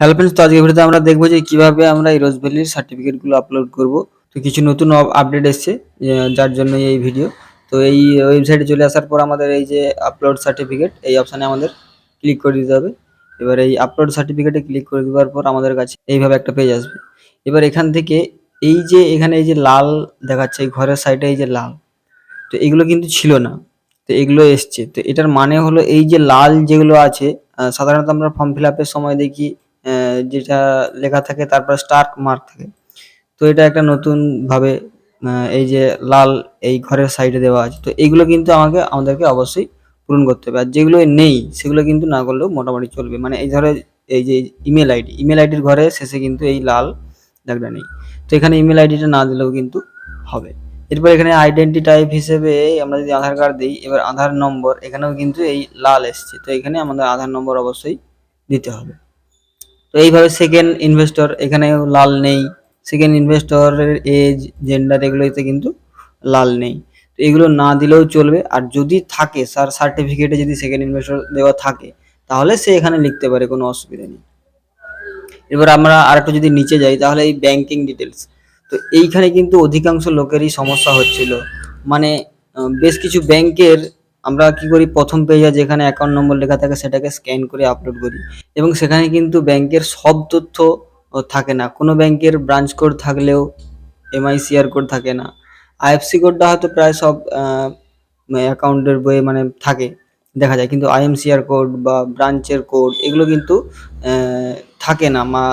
Hello friends তো আজকের ভিডিওতে আমরা দেখব যে কীভাবে আমরা এই রোজভ্যালির সার্টিফিকেটগুলো আপলোড করব। তো কিছু নতুন আপডেট এসছে যার জন্য এই ভিডিও তো এই ওয়েবসাইটে চলে আসার পর আমাদের এই যে আপলোড সার্টিফিকেট এই অপশানে আমাদের ক্লিক করে দিতে হবে। এবার এই আপলোড সার্টিফিকেটে ক্লিক করে দেওয়ার পর আমাদের কাছে এইভাবে একটা পেজ আসবে। এবার এখান থেকে এই যে এখানে এই যে লাল দেখাচ্ছে, এই ঘরের সাইডে এই যে লাল, তো এগুলো কিন্তু ছিল না, তো এগুলো এসছে। তো এটার মানে হলো এই যে লাল যেগুলো আছে সাধারণত আমরা ফর্ম ফিল সময় দেখি যেটা লেখা থাকে, তারপর স্টার মার্ক থাকে। তো এটা একটা নতুন ভাবে এই যে লাল এই ঘরের সাইডে দেওয়া আছে। তো এইগুলো কিন্তু আমাকে, আমাদেরকে অবশ্যই পূরণ করতে হবে। আর যেগুলো নেই, সেগুলো কিন্তু না করলেও মোটামুটি চলবে। মানে এই ধরো, এই যে ইমেল আইডি ইমেল আইডির ঘরে শেষে কিন্তু এই লাল দাগটা নেই। তো এখানে ইমেল আইডিটা না দিলেও কিন্তু হবে। এরপর এখানে আইডেন্টি টাইপ হিসেবে আমরা যদি আধার কার্ড দিই, এবার আধার নম্বর, এখানেও কিন্তু এই লাল এসছে। তো এখানে আমাদের আধার নম্বর অবশ্যই দিতে হবে। তো এইভাবে সেকেন্ড ইনভেস্টর এখানেও লাল নেই। সেকেন্ড ইনভেস্টরের এজ জেন্ডার এগুলোতে কিন্তু লাল নেই। তো এগুলো না দিলেও চলবে। আর যদি থাকে স্যার সার্টিফিকেটে যদি সেকেন্ড ইনভেস্টর দেওয়া থাকে, তাহলে সে এখানে লিখতে পারে, কোনো অসুবিধা নেই। এবার আমরা আরেকটু যদি নিচে যাই, তাহলে এই ব্যাংকিং ডিটেলস তো এইখানে কিন্তু অধিকাংশ লোকেরই সমস্যা হচ্ছিল। মানে বেশ কিছু ব্যাংকের আমরা কি করি? প্রথম পেজে যেখানে অ্যাকাউন্ট নম্বর লেখা থাকে, সেটাকে স্ক্যান করে আপলোড করি। এবং সেখানে কিন্তু ব্যাংকের সব তথ্য থাকে না। কোনো ব্যাংকের ব্রাঞ্চ কোড থাকলেও এমআইসিআর কোড থাকে না। আইএফসি কোডটা হয়তো প্রায় সব অ্যাকাউন্টের বইয়ে মানে থাকে, দেখা যায়। কিন্তু আইএমসিআর কোড বা ব্রাঞ্চের কোড এগুলো কিন্তু থাকে না। মা,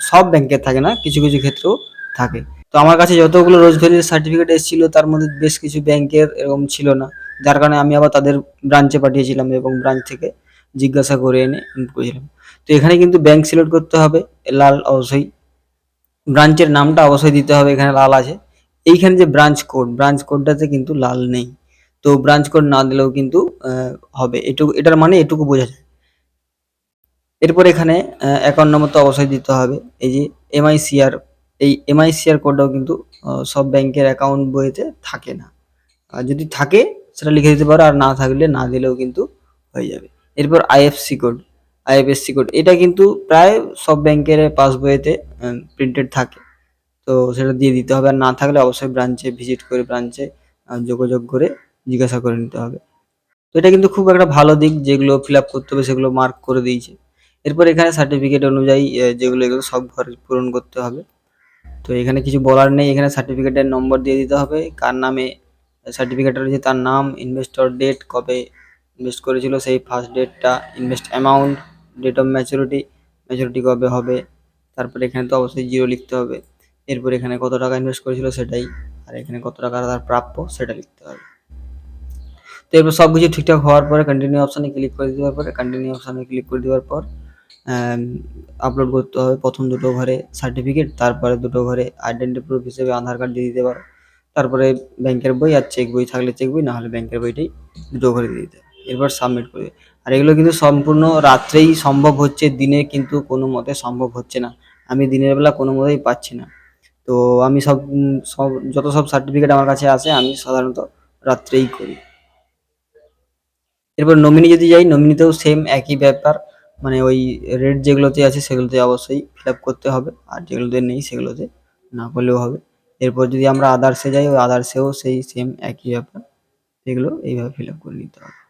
সব ব্যাংকের থাকে না, কিছু কিছু ক্ষেত্রেও থাকে। তো আমার কাছে যতগুলো রোজভ্যালির সার্টিফিকেট এসেছিল, তার মধ্যে বেশ কিছু ব্যাংকের এরকম ছিল না। যার কারণে আমি আবার তাদের ব্রাঞ্চে পাঠিয়েছিলাম এবং ব্রাঞ্চ থেকে জিজ্ঞাসা করে এনে করেছিলাম। তো এখানে কিন্তু ব্যাংক সিলেক্ট করতে হবে, লাল অবশ্যই। ব্রাঞ্চের নামটা অবশ্যই দিতে হবে, এখানে লাল আছে। এইখানে যে ব্রাঞ্চ কোড ব্রাঞ্চ কোডটাতে কিন্তু লাল নেই। তো ব্রাঞ্চ কোড না দিলেও কিন্তু হবে। এটুকু, এটার মানে এটুকু বোঝা যায়। এরপর এখানে অ্যাকাউন্ট নম্বর তো অবশ্যই দিতে হবে। এই যে এমআইসিআর এই এমআইসিআর কোডটাও কিন্তু সব ব্যাংকের অ্যাকাউন্ট বইতে থাকে না। আর যদি থাকে সেটা লিখে দিতে পারো, আর না থাকলে না দিলেও কিন্তু হয়ে যাবে। এরপর আইএফসি কোড আইএফএসসি কোড এটা কিন্তু প্রায় সব ব্যাংকের পাসবইতে প্রিন্টেড থাকে। তো সেটা দিয়ে দিতে হবে, আর না থাকলে অবশ্যই ব্রাঞ্চে ভিজিট করে ব্রাঞ্চে যোগাযোগ করে জিজ্ঞাসা করে নিতে হবে। তো এটা কিন্তু খুব একটা ভালো দিক, যেগুলো ফিল আপ করতে হবে, সেগুলো মার্ক করে দিয়েছে। এরপর এখানে সার্টিফিকেট অনুযায়ী যেগুলো, এগুলো সব ঘরে পূরণ করতে হবে। তো এখানে কিছু বলার নেই, এখানে সার্টিফিকেটের নম্বর দিয়ে দিতে হবে, কার নামে সার্টিফিকেটের রয়েছে, তার নাম ইনভেস্টর ডেট কবে ইনভেস্ট করেছিল, সেই ফার্স্ট ডেটটা invest amount date of maturity maturity কবে হবে, তারপরে এখানে তো অবশ্যই জিরো লিখতে হবে, এরপর এখানে কত টাকা ইনভেস্ট করেছিল সেটাই, আর এখানে কত টাকা তার প্রাপ্য সেটা লিখতে হবে। তো এরপর সব কিছু ঠিকঠাক হওয়ার পরে কন্টিনিউ অপশানে ক্লিক করে দেওয়ার পরে কন্টিনিউ অপশানে ক্লিক করে দেওয়ার পর আপলোড করতে হবে প্রথম দুটো ঘরে সার্টিফিকেট তারপরে দুটো ঘরে আইডেন্টি প্রুফ হিসেবে আধার কার্ড দিয়ে দিতে পারো। তারপরে ব্যাংকের বই আর চেক বই থাকলে চেক বই না হলে ব্যাংকের বইটাই দুটো করে দিয়ে দিতে এরপর সাবমিট করবে। আর এগুলো কিন্তু সম্পূর্ণ রাত্রেই সম্ভব হচ্ছে, দিনে কিন্তু কোনো মতে সম্ভব হচ্ছে না। আমি দিনের বেলা কোনো মতেই পাচ্ছি না। তো আমি সব সব, যত সব সার্টিফিকেট আমার কাছে আছে, আমি সাধারণত রাত্রেই করি। এরপর নমিনি যদি যাই নমিনিতেও সেম একই ব্যাপার। মানে ওই রেট যেগুলোতে আছে, সেগুলোতে অবশ্যই ফিল আপ করতে হবে। আর যেগুলোতে নেই, সেগুলোতে না করলেও হবে। এরপর যদি আমরা আদার্সে যাই, ওই আদার্সেও সেই সেম একই ব্যাপার। এগুলো এইভাবে ফিল আপ করে নিতে হবে।